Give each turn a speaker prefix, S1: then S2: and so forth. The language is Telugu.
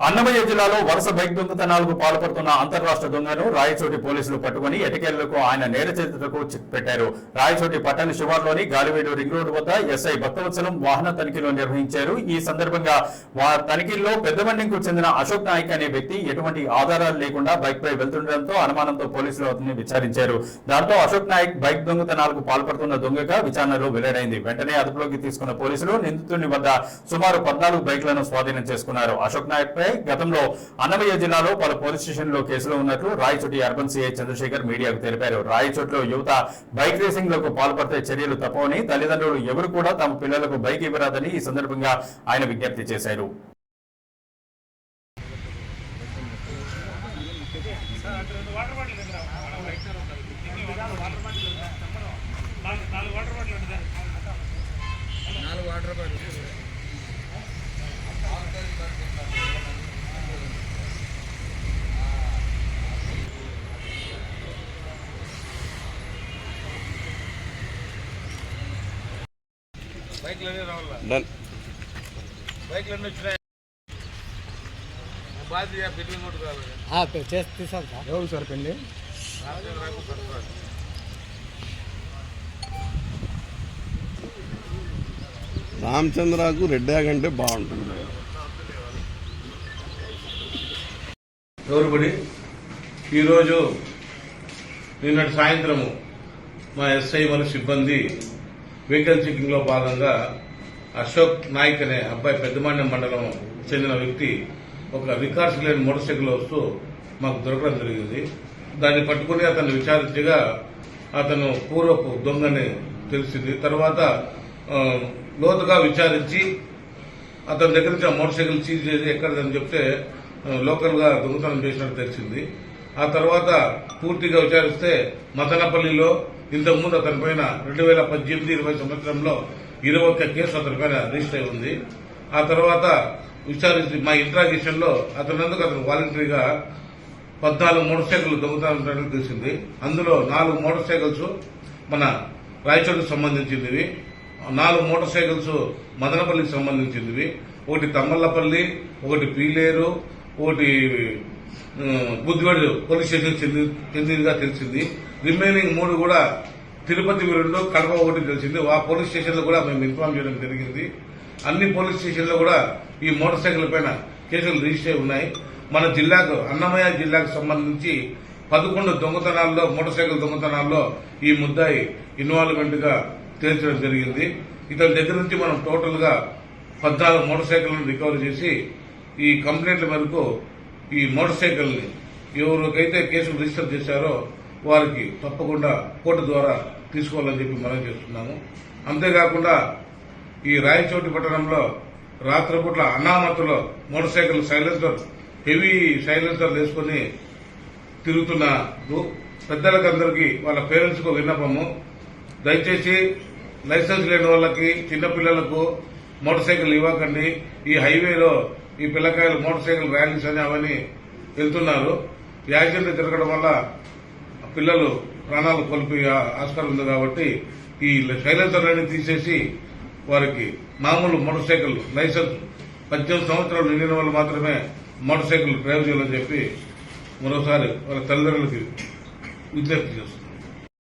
S1: అన్నమయ్య జిల్లాలో వరుస బైక్ దొంగతనాలకు పాల్పడుతున్న అంతర్రాష్ట్ర దొంగను రాయచోటి పోలీసులు పట్టుకుని ఎటకేళ్ళకు ఆయన నేర చరిత్రకు చిక్ పెట్టారు. రాయచోటి పట్టణ శివార్లోని గాలివేడు రింగ్ రోడ్డు వద్ద ఎస్ఐ భక్తవత్సలం వాహన తనిఖీలు నిర్వహించారు. ఈ సందర్భంగా తనిఖీల్లో పెద్దమండింకు చెందిన అశోక్ నాయక్ అనే వ్యక్తి ఎటువంటి ఆధారాలు లేకుండా బైక్ పై వెళ్తుండటంతో అనుమానంతో పోలీసులు అతన్ని విచారించారు. దాంతో అశోక్ నాయక్ బైక్ దొంగతనాలకు పాల్పడుతున్న దొంగగా విచారణలో వెల్లడైంది. వెంటనే అదుపులోకి తీసుకున్న పోలీసులు నిందితుని వద్ద సుమారు పద్నాలుగు బైక్లను స్వాధీనం చేసుకున్నారు. అశోక్ నాయక్ పై గతంలో అన్నమయ్య జిల్లాలో పలు పోలీస్ స్టేషన్లో కేసులు ఉన్నట్లు రాయచోటి అర్బన్ సిఐ చంద్రశేఖర్ మీడియాకు తెలిపారు. రాయచోటిలో యువత బైక్ రేసింగ్లకు పాల్పడితే చర్యలు తప్పవని తల్లిదండ్రులు ఎవరు కూడా తమ పిల్లలకు బైక్ ఇవ్వరాదని ఈ సందర్భంగా ఆయన విజ్ఞప్తి చేశారు.
S2: నాలుగు వాటర్ బాటిల్
S3: పె- చేసి తీసాను సార్
S4: ఎవరు సార్ పెళ్ళి రామచంద్రకు రెడ్డాగ్ అంటే బాగుంటుంది.
S5: గౌరవపడి ఈరోజు నిన్నటి సాయంత్రము మా ఎస్ఐ మరియు సిబ్బంది వెహికల్ చెకింగ్లో భాగంగా అశోక్ నాయక్ అనే అబ్బాయి పెద్దమాన్యం మండలం చెందిన వ్యక్తి ఒక రికార్డ్స్ లేని మోటార్ సైకిల్ వస్తూ మాకు దొరకడం జరిగింది. దాన్ని పట్టుకుని అతన్ని విచారించగా అతను పూర్వపు దొంగని తెలిసింది. తర్వాత లోతుగా విచారించి అతని దగ్గర నుంచి ఆ మోటార్ సైకిల్ సీజ్ చేసి ఎక్కడదని చెప్తే లోకల్గా దొంగతనం చేసినట్టు తెలిసింది. ఆ తర్వాత పూర్తిగా విచారిస్తే మదనపల్లిలో ఇంతకుముందు అతని పైన రెండు వేల పద్దెనిమిది ఇరవై సంవత్సరంలో ఇరవై ఒక్క కేసు అతని పైన రిజిస్టర్ అయి ఉంది. ఆ తర్వాత విచారించి మా ఇంట్రాగేషన్లో అతనందుకు అతను వాలంటరీగా పద్నాలుగు మోటార్ సైకిల్ దొంగతనం తెలిసింది అందులో నాలుగు మోటార్ సైకిల్స్ మన రాయచోటికి సంబంధించినవి నాలుగు మోటార్ సైకిల్స్ మదనపల్లికి సంబంధించినవి. ఒకటి తమ్మల్లపల్లి ఒకటి పీలేరు ఒకటి బుద్ధివాడు పోలీస్ స్టేషన్ చెంది చెందినదిగా తెలిసింది. రిమైనింగ్ మూడు కూడా తిరుపతి రెండు కడప ఒకటి తెలిసింది. ఆ పోలీస్ స్టేషన్లో కూడా మేము ఇన్ఫార్మ్ చేయడం జరిగింది. అన్ని పోలీస్ స్టేషన్లో కూడా ఈ మోటార్ సైకిల్ పైన కేసులు రిజిస్టర్ అయి ఉన్నాయి. మన జిల్లాకు అన్నమయ్య జిల్లాకు సంబంధించి పదకొండు దొంగతనాల్లో మోటార్ సైకిల్ దొంగతనాల్లో ఈ ముద్దాయి ఇన్వాల్వ్మెంట్గా తేల్చడం జరిగింది. ఇతని దగ్గర నుంచి మనం టోటల్గా పద్నాలుగు మోటార్ సైకిళ్ళను రికవర్ చేసి ఈ కంప్లైంట్ల మేరకు ఈ మోటార్ సైకిల్ని ఎవరికైతే కేసులు రిజిస్టర్ చేశారో వారికి తప్పకుండా కోర్టు ద్వారా తీసుకోవాలని చెప్పి మనం చేస్తున్నాము. అంతేకాకుండా ఈ రాయచోటి పట్టణంలో రాత్రిపూట్ల అనామతులు motor cycle silencer heavy silencer వేసుకుని తిరుగుతున్నారు పెద్దలకందరికీ వాళ్ళ పేరెంట్స్కు విన్నపము. దయచేసి లైసెన్స్ లేని వాళ్ళకి చిన్నపిల్లలకు మోటార్ సైకిల్ ఇవ్వకండి. ఈ హైవేలో ఈ పిల్లకాయలు మోటార్ సైకిల్ ర్యాలీస్ అని అవన్నీ వెళ్తున్నారు. యాక్సిడెంట్ తిరగడం వల్ల పిల్లలు ప్రాణాలు కోల్పోయే ఆస్కారం ఉంది కాబట్టి ఈ సైలెన్సర్లన్నీ తీసేసి వారికి మామూలు మోటార్ సైకిల్ లైసెన్స్ పద్దెనిమిది సంవత్సరాలు నిండిన వాళ్ళు మాత్రమే మోటార్ సైకిల్ డ్రైవ్ చేయాలని చెప్పి మరోసారి వాళ్ళ తల్లిదండ్రులకి విజ్ఞప్తి చేస్తుంది